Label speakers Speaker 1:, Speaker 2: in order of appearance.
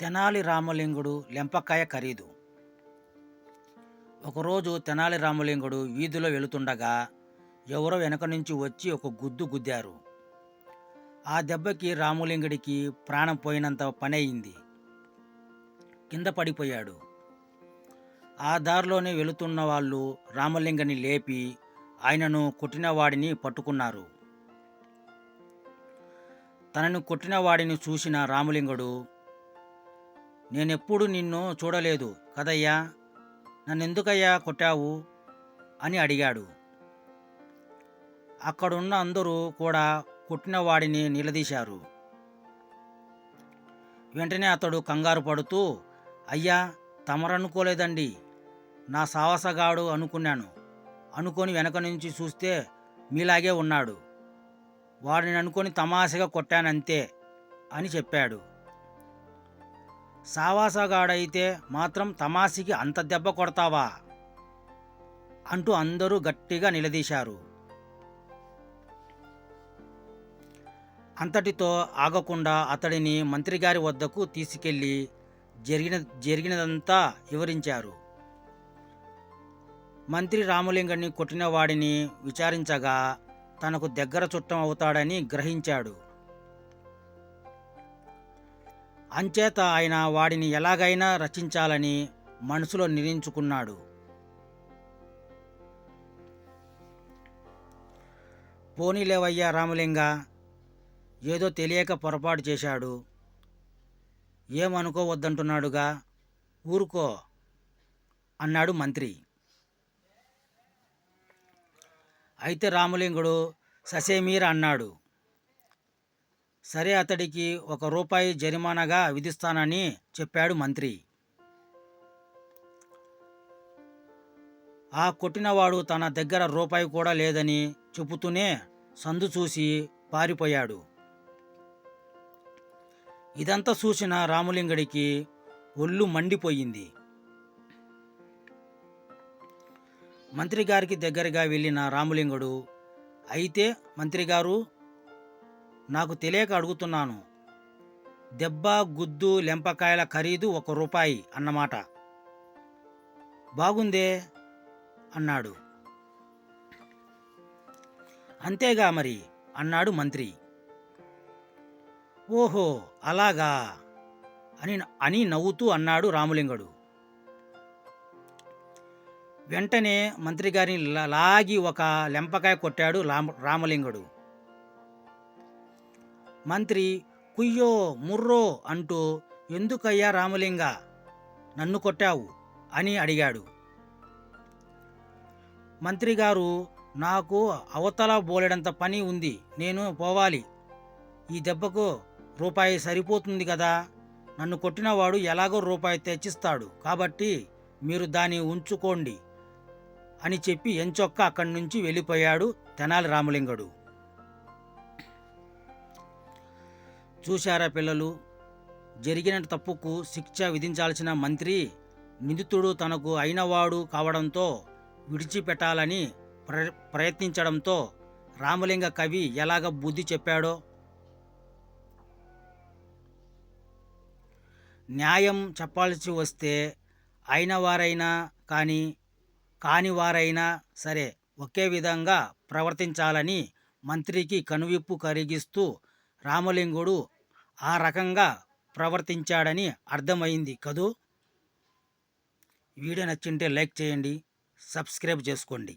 Speaker 1: తెనాలి రామలింగుడు లెంపకాయ ఖరీదు. ఒకరోజు తెనాలి రామలింగుడు వీధిలో వెళుతుండగా ఎవరో వెనక నుంచి వచ్చి ఒక గుద్దు గుద్దారు. ఆ దెబ్బకి రామలింగుడికి ప్రాణం పోయినంత పని అయింది కింద పడిపోయాడు. ఆ దారిలోనే వెళుతున్న వాళ్ళు రామలింగని లేపి ఆయనను కొట్టినవాడిని పట్టుకున్నారు. తనను కొట్టినవాడిని చూసిన రామలింగుడు నేనెప్పుడు నిన్ను చూడలేదు కదయ్యా. నన్నెందుకయ్యా కొట్టావు? అని అడిగాడు. అక్కడున్న అందరూ కూడా కొట్టిన వాడిని నిలదీశారు. వెంటనే అతడు కంగారు పడుతూ అయ్యా తమరనుకోలేదండి. నా సావసగాడు అనుకున్నాను. అనుకొని వెనక నుంచి చూస్తే మీలాగే ఉన్నాడు. వాడిని అనుకొని తమాషగా కొట్టానంతే అని చెప్పాడు. సావాసగాడైతే మాత్రం తమాసికి అంత దెబ్బ కొడతావా? అంటూ అందరూ గట్టిగా నిలదీశారు. అంతటితో ఆగకుండా అతడిని మంత్రిగారి వద్దకు తీసుకెళ్ళి జరిగిన జరిగినదంతా వివరించారు. మంత్రి రామలింగని కొట్టిన వాడిని విచారించగా తనకు దగ్గర చుట్టం అవుతాడని గ్రహించాడు. అంచేత ఆయన వాడిని ఎలాగైనా రచించాలని మనసులో నిర్ణయించుకున్నాడు పోనీలేవయ్యా రామలింగ ఏదో తెలియక పొరపాటు చేశాడు. ఏమనుకోవద్దంటున్నాడుగా? ఊరుకో అన్నాడు మంత్రి. అయితే రామలింగుడు ససేమీర అన్నాడు. సరే అతడికి ఒక రూపాయి జరిమానాగా విధిస్తానని చెప్పాడు మంత్రి. ఆ కొట్టినవాడు తన దగ్గర రూపాయి కూడా లేదని చెబుతూనే సందు చూసి పారిపోయాడు. ఇదంతా చూసిన రాములింగడికి ఒళ్ళు మండిపోయింది. మంత్రిగారికి దగ్గరగా వెళ్ళిన రాములింగుడు అయితే మంత్రి గారు నాకు తెలియక అడుగుతున్నాను. దెబ్బ గుద్దు లెంపకాయల ఖరీదు ఒక రూపాయి అన్నమాట. బాగుందే? అన్నాడు. అంతేగా మరి? అన్నాడు మంత్రి. ఓహో అలాగా? అని అని నవ్వుతూ అన్నాడు రామలింగుడు. వెంటనే మంత్రి గారిని లా- లాగి ఒక లెంపకాయ కొట్టాడు రామ రామలింగుడు. మంత్రి కుయ్యో ముర్రో అంటూ ఎందుకయ్యా రామలింగ? నన్ను కొట్టావు అని అడిగాడు. మంత్రి గారు నాకు అవతల బోలెడంత పని ఉంది నేను పోవాలి. ఈ దెబ్బకు రూపాయి సరిపోతుంది కదా? నన్ను కొట్టినవాడు ఎలాగో రూపాయి తెచ్చిస్తాడు కాబట్టి మీరు దాన్ని ఉంచుకోండి అని చెప్పి ఎంచొక్క అక్కడి నుంచి వెళ్ళిపోయాడు తెనాలి రామలింగడు. చూశారా పిల్లలు? జరిగిన తప్పుకు శిక్ష విధించాల్సిన మంత్రి నిందితుడు తనకు అయినవాడు కావడంతో విడిచిపెట్టాలని ప్ర ప్రయత్నించడంతో రామలింగ కవి ఎలాగ బుద్ధి చెప్పాడో? న్యాయం చెప్పాల్సి వస్తే అయిన వారైనా కానీ కాని వారైనా సరే ఒకే విధంగా ప్రవర్తించాలని మంత్రికి కనువిప్పు కరిగిస్తూ రామలింగుడు ఆ రకంగా ప్రవర్తించాడని అర్థమైంది కదూ? వీడియో నచ్చింటే లైక్ చేయండి సబ్స్క్రైబ్ చేసుకోండి.